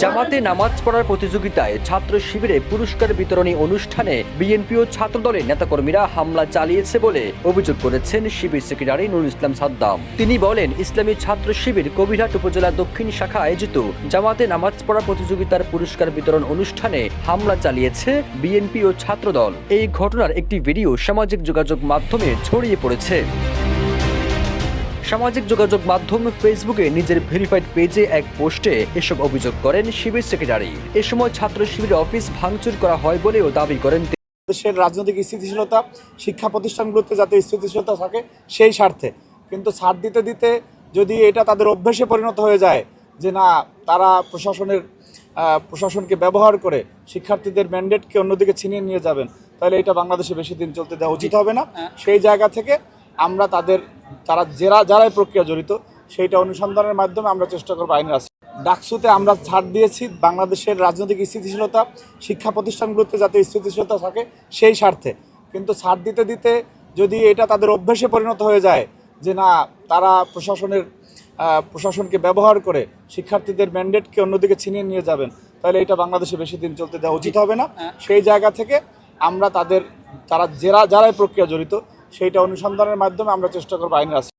জামাতে নামাজ পড়ার প্রতিযোগিতায় ছাত্র শিবিরে পুরস্কার বিতরণী অনুষ্ঠানে বিএনপি ও ছাত্রদলের নেতাকর্মীরা হামলা চালিয়েছে বলে অভিযোগ করেছেন শিবির সেক্রেটারি নুরুল ইসলাম সাদ্দাম। তিনি বলেন, ইসলামী ছাত্র শিবির কবিরহাট উপজেলা দক্ষিণ শাখা আয়োজিত জামাতে নামাজ পড়া প্রতিযোগিতার পুরস্কার বিতরণ অনুষ্ঠানে হামলা চালিয়েছে বিএনপি ও ছাত্রদল। এই ঘটনার একটি ভিডিও সামাজিক যোগাযোগ মাধ্যমে ছড়িয়ে পড়েছে। সামাজিক যোগাযোগ মাধ্যম ফেসবুকে নিজের ভেরিফাইড পেজে এক পোস্টে এসব অভিযোগ করেন শিবির সেক্রেটারি এ সময় ছাত্র শিবির অফিস ভাঙচুর করা হয় বলেও দাবি করেন দেশের রাজনৈতিক স্থিতিশীলতা শিক্ষা প্রতিষ্ঠানগুলোতে যাতে স্থিতিশীলতা থাকে সেই স্বার্থে। কিন্তু ছাড় দিতে দিতে যদি এটা তাদের অভ্যেসে পরিণত হয়ে যায় যে না তারা প্রশাসনের প্রশাসনকে ব্যবহার করে শিক্ষার্থীদের ম্যান্ডেটকে অন্যদিকে ছিনিয়ে নিয়ে যাবেন তাহলে এটা বাংলাদেশে বেশি দিন চলতে দেওয়া উচিত হবে না। সেই জায়গা থেকে আমরা তাদের তারা যারা যারাই প্রক্রিয়া জড়িত সেইটা অনুসন্ধানের মাধ্যমে আমরা চেষ্টা করব আইনের রাস্তা ডাকসুতে আমরা ছাড় দিয়েছি বাংলাদেশের রাজনৈতিক স্থিতিশীলতা শিক্ষা প্রতিষ্ঠানগুলোতে যাতে স্থিতিশীলতা থাকে সেই স্বার্থে। কিন্তু ছাড় দিতে দিতে যদি এটা তাদের অভ্যেসে পরিণত হয়ে যায় যে না তারা প্রশাসনের প্রশাসনকে ব্যবহার করে শিক্ষার্থীদের ম্যান্ডেটকে অন্যদিকে ছিনিয়ে নিয়ে যাবেন তাহলে এটা বাংলাদেশে বেশি দিন চলতে দেওয়া উচিত হবে না। সেই জায়গা থেকে আমরা তাদের তারা যারা যারাই প্রক্রিয়া জড়িত সেইটা অনুসন্ধানের মাধ্যমে আমরা চেষ্টা করব আইনের